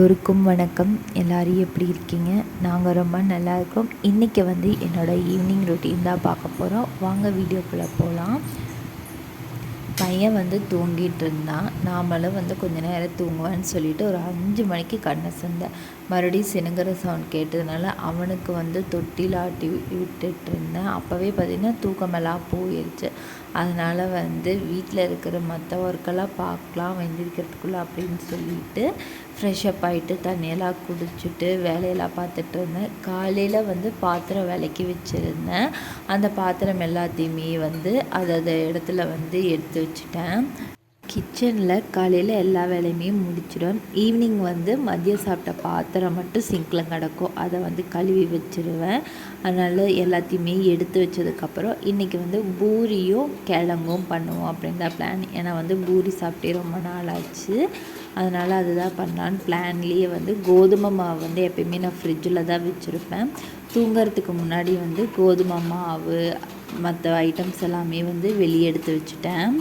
எல்லோருக்கும் வணக்கம். எல்லோரும் எப்படி இருக்கீங்க? நாங்கள் ரொம்ப நல்லா இருக்கோம். இன்றைக்கி வந்து என்னோடய ஈவினிங் ரொட்டீன் தான் பார்க்க போகிறோம் வாங்க வீடியோக்குள்ளே போகலாம் பையன் வந்து தூங்கிட்டு இருந்தான். நாமளும் வந்து கொஞ்ச நேரம் தூங்குவேன்னு சொல்லிட்டு ஒரு அஞ்சு மணிக்கு கண்ணை சந்தேன் மறுபடியும் சினுங்கிற சவுண்ட் கேட்டதுனால அவனுக்கு வந்து தொட்டில் ஆட்டி விட்டுட்டு இருந்தேன். அப்போவே பார்த்திங்கன்னா தூக்கமெல்லாம் போயிடுச்சு அதனால் வந்து வீட்டில் இருக்கிற மற்ற ஒர்க்கெல்லாம் பார்க்கலாம் வெந்திருக்கிறதுக்குள்ளே அப்படின்னு சொல்லிட்டு ஃப்ரெஷ்அப் ஆகிட்டு தண்ணியெல்லாம் குடிச்சிட்டு வேலையெல்லாம் பார்த்துட்டு இருந்தேன். காலையில் வந்து பாத்திரம் விளக்கி வச்சுருந்தேன். அந்த பாத்திரம் எல்லாத்தையுமே வந்து அதை இடத்துல வந்து எடுத்து வச்சுட்டேன். கிச்சனில் காலையில் எல்லா வேலையுமே முடிச்சிடும். ஈவினிங் வந்து மதியம் சாப்பிட்ட பாத்திரம் மட்டும் சிங்கில் கிடக்கும். அதை வந்து கழுவி வச்சுருவேன். அதனால் எல்லாத்தையுமே எடுத்து வச்சதுக்கப்புறம் இன்றைக்கி வந்து பூரியும் கிழங்கும் பண்ணுவோம் அப்படின் தான் பிளான் ஏன்னா வந்து பூரி சாப்பிட்டே ரொம்ப நாள் ஆச்சு அதனால் அதுதான் பண்ணலான்னு பிளான்லேயே வந்து கோதுமை மாவு வந்து எப்பயுமே நான் ஃப்ரிட்ஜில் தான் வச்சுருப்பேன். தூங்கிறதுக்கு முன்னாடி வந்து கோதுமை மாவு மற்ற ஐட்டம்ஸ் எல்லாமே வந்து வெளியே எடுத்து வச்சுட்டேன்.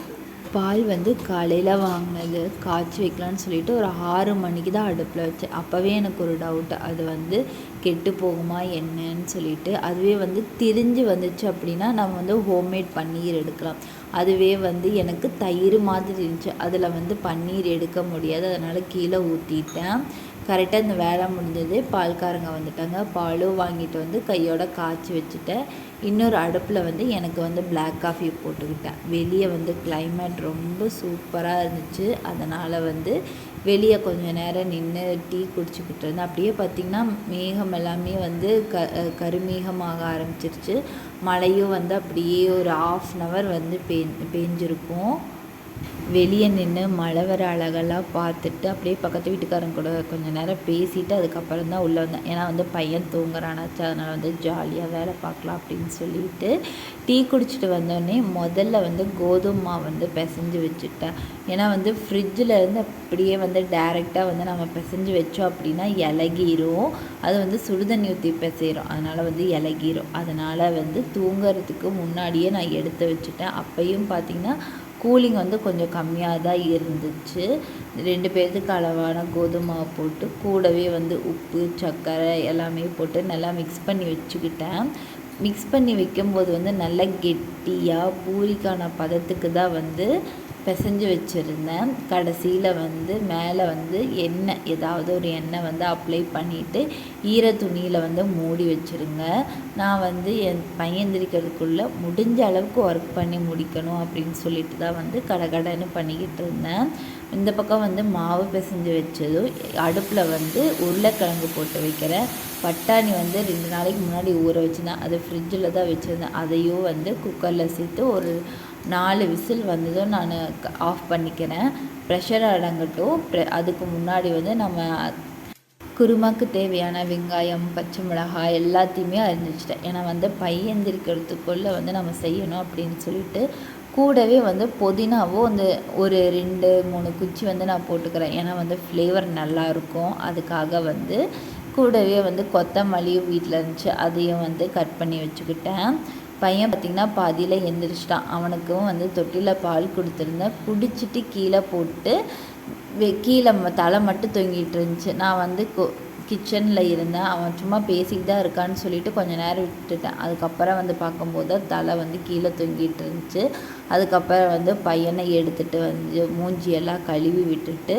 பால் வந்து காலையில் வாங்கினது. காய்ச்சி வைக்கலான்னு சொல்லிட்டு ஒரு ஆறு மணிக்கு தான் அடுப்பில் வச்சேன். அப்போவே எனக்கு ஒரு டவுட் அது வந்து கெட்டு போகுமா என்னன்னு சொல்லிட்டு. அதுவே வந்து திரிஞ்சு வந்துச்சு அப்படின்னா நம்ம வந்து ஹோம்மேட் பன்னீர் எடுக்கலாம். அதுவே வந்து எனக்கு தயிர் மாதிரி இருந்துச்சு. அதில் வந்து பன்னீர் எடுக்க முடியாது. அதனால் கீழே ஊற்றிட்டேன் கரெக்டாக இந்த வேலை முடிஞ்சது. பால்காரங்க வந்துட்டாங்க. பாலும் வாங்கிட்டு வந்து கையோட காய்ச்சி வச்சுட்டேன் இன்னொரு அடுப்பில் வந்து எனக்கு வந்து பிளாக் காஃபி போட்டுக்கிட்டேன். வெளியே வந்து கிளைமேட் ரொம்ப சூப்பராக இருந்துச்சு. அதனால் வந்து வெளியே கொஞ்சம் நேரம் நின்று டீ குடிச்சிக்கிட்டு இருந்தேன். அப்படியே பார்த்திங்கன்னா மேகம் எல்லாமே வந்து க கருமேகமாக ஆரம்பிச்சிருச்சு. மழையும் வந்து அப்படியே ஒரு ஆஃப் அன் அவர் வந்து பெய் பெஞ்சிருக்கும். வெளியே நின்று மழை வர அழகெல்லாம் பார்த்துட்டு அப்படியே பக்கத்து வீட்டுக்காரங்க கூட கொஞ்சம் நேரம் பேசிவிட்டு அதுக்கப்புறம் தான் உள்ளே வந்தேன். ஏன்னா வந்து பையன் தூங்குறானாச்சு அதனால் வந்து ஜாலியாக வேலை பார்க்கலாம் அப்படின்னு சொல்லிட்டு டீ குடிச்சிட்டு வந்தோடனே முதல்ல வந்து கோதுமை மாவு வந்து பிசைஞ்சு வச்சுட்டேன். ஏன்னா வந்து ஃப்ரிட்ஜில் இருந்து அப்படியே வந்து டேரெக்டாக வந்து நம்ம பிசைஞ்சு வச்சோம் அப்படின்னா இலகிரும். அது வந்து சுடுதண்ணி ஊற்றி பிசைகிறோம் அதனால் வந்து இலகிரும். அதனால் வந்து தூங்குறதுக்கு முன்னாடியே நான் எடுத்து வச்சுட்டேன். அப்பையும் பார்த்திங்கன்னா கூலிங் வந்து கொஞ்சம் கம்மியாக தான் இருந்துச்சு. ரெண்டு பேர்த்துக்கு அளவான கோதுமை போட்டு கூடவே வந்து உப்பு சர்க்கரை எல்லாமே போட்டு நல்லா மிக்ஸ் பண்ணி வச்சுக்கிட்டேன். மிக்ஸ் பண்ணி வைக்கும்போது வந்து நல்லா கெட்டியாக பூரிக்கான பதத்துக்கு தான் வந்து பிசைஞ்சு வச்சுருந்தேன். கடைசியில் வந்து மேலே வந்து எண்ணெய் ஏதாவது ஒரு எண்ணெய் வந்து அப்ளை பண்ணிவிட்டு ஈர துணியில் வந்து மூடி வச்சுருங்க. நான் வந்து என் பையன் முடிஞ்ச அளவுக்கு ஒர்க் பண்ணி முடிக்கணும் அப்படின்னு சொல்லிட்டு தான் வந்து கடகடன்னு பண்ணிக்கிட்டு இருந்தேன். இந்த பக்கம் வந்து மாவு பிசைஞ்சு வச்சதும் அடுப்பில் வந்து உருளைக்கிழங்கு போட்டு வைக்கிறேன். பட்டாணி வந்து ரெண்டு நாளைக்கு முன்னாடி ஊற வச்சுருந்தேன். அது ஃப்ரிட்ஜில் தான் வச்சுருந்தேன். அதையும் வந்து குக்கரில் சேர்த்து ஒரு நாலு விசில் வந்ததும் நான் ஆஃப் பண்ணிக்கிறேன். ப்ரெஷர் அடங்கட்டும். அதுக்கு முன்னாடி வந்து நம்ம குருமாக்கு தேவையான வெங்காயம் பச்சை மிளகாய் எல்லாத்தையுமே அறிஞ்சிச்சிட்டேன் ஏன்னா வந்து பையந்திரிக்கிறதுக்குள்ளே வந்து நம்ம செய்யணும் அப்படின்னு சொல்லிட்டு கூடவே வந்து புதினாவும் வந்து ஒரு ரெண்டு மூணு குச்சி வந்து நான் போட்டுக்கிறேன். ஏன்னா வந்து ஃப்ளேவர் நல்லாயிருக்கும் அதுக்காக வந்து கூடவே வந்து கொத்தமல்லியும் வீட்டில் இருந்துச்சு. அதையும் வந்து கட் பண்ணி வச்சுக்கிட்டேன். பையன் பார்த்திங்கன்னா பாதியில் எந்திரிச்சிட்டான். அவனுக்கும் வந்து தொட்டியில் பால் கொடுத்துருந்தேன். பிடிச்சிட்டு கீழே போட்டு கீழே தலை மட்டும் தொங்கிட்டு இருந்துச்சு. நான் வந்து கிச்சனில் இருந்தேன். அவன் சும்மா பேசிக்கிட்டு தான் இருக்கான்னு சொல்லிட்டு கொஞ்சம் நேரம் விட்டுட்டேன். அதுக்கப்புறம் வந்து பார்க்கும்போது தலை வந்து கீழே தொங்கிட்டு இருந்துச்சு. அதுக்கப்புறம் வந்து பையனை எடுத்துகிட்டு வந்து மூஞ்சியெல்லாம் கழுவி விட்டுட்டு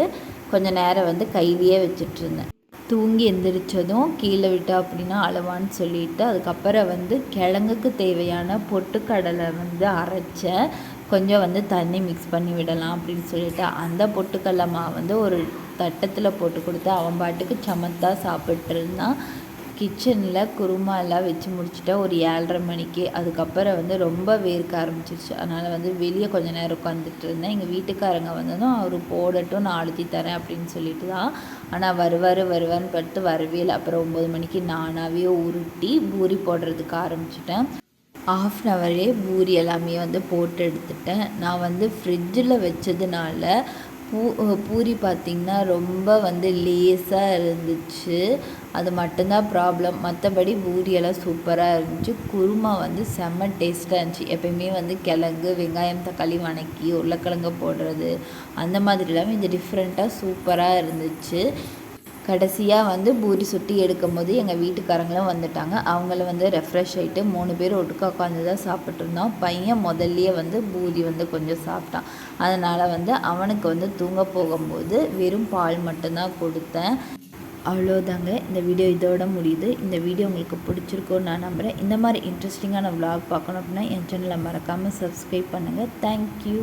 கொஞ்சம் நேரம் வந்து கையிலேயே வச்சுட்டு இருந்தேன். தூங்கி எந்திரிச்சதும் கீழே விட்டா அப்படின்னா அளவான்னு சொல்லிட்டு அதுக்கப்புறம் வந்து கிழங்குக்கு தேவையான பொட்டுக்கடலை வந்து அரைச்சேன் கொஞ்சம் வந்து தண்ணி மிக்ஸ் பண்ணி விடலாம் அப்படின்னு சொல்லிட்டு அந்த பொட்டுக்கடலை மாவு வந்து ஒரு தட்டத்தில் போட்டு கொடுத்து அவன் பாட்டுக்கு சமத்தாக சாப்பிட்ருந்தான் கிச்சனில் குருமா எல்லாம் வச்சு முடிச்சுட்டா ஒரு ஏழரை மணிக்கு. அதுக்கப்புறம் வந்து ரொம்ப வேர்க்க ஆரம்பிச்சிருச்சு. அதனால் வந்து வெளியே கொஞ்சம் நேரம் உட்காந்துட்டு இருந்தேன். எங்கள் வீட்டுக்காரங்க வந்ததும் அவர் போடட்டும் நான் அழுத்தி தரேன் அப்படின்னு சொல்லிட்டு தான். ஆனால் வருவார் வருவார்னு பட்டு வரவே இல்லை. அப்புறம் ஒம்பது மணிக்கு நானாகவே உருட்டி பூரி போடுறதுக்கு ஆரம்பிச்சிட்டேன். ஆஃப் அன் அவரே பூரி எல்லாமே வந்து போட்டு எடுத்துட்டேன். நான் வந்து ஃப்ரிட்ஜில் வச்சதுனால பூ பூரி பார்த்திங்கன்னா ரொம்ப வந்து லேஸாக இருந்துச்சு. அது மட்டும்தான் ப்ராப்ளம் மற்றபடி பூரியெல்லாம் சூப்பராக இருந்துச்சு. குருமா வந்து செம்ம டேஸ்ட்டாக இருந்துச்சு. எப்பயுமே வந்து கிழங்கு வெங்காயம் தக்காளி வணக்கி உருளைக்கிழங்கு போடுறது அந்த மாதிரிலாம் இது டிஃப்ரெண்ட்டாக சூப்பராக இருந்துச்சு. கடைசியாக வந்து பூரி சுட்டி எடுக்கும் போது எங்கள் வீட்டுக்காரங்களும் வந்துட்டாங்க. அவங்கள வந்து ரெஃப்ரெஷ் ஆகிட்டு மூணு பேர் ஒட்டுக்கா உட்காந்து தான் சாப்பிட்ருந்தோம் பையன் முதல்லையே வந்து பூரி வந்து கொஞ்சம் சாப்பிட்டான். அதனால் வந்து அவனுக்கு வந்து தூங்க போகும்போது வெறும் பால் மட்டும்தான் கொடுத்தேன். அவ்வளோதாங்க இந்த வீடியோ இதோட முடியுது. இந்த வீடியோ உங்களுக்கு பிடிச்சிருக்கோன்னு நான் நம்புகிறேன் இந்த மாதிரி இன்ட்ரெஸ்டிங்கான vlog பார்க்கணும் அப்படின்னா என் சேனலை மறக்காமல் சப்ஸ்கிரைப் பண்ணுங்கள் தேங்க்யூ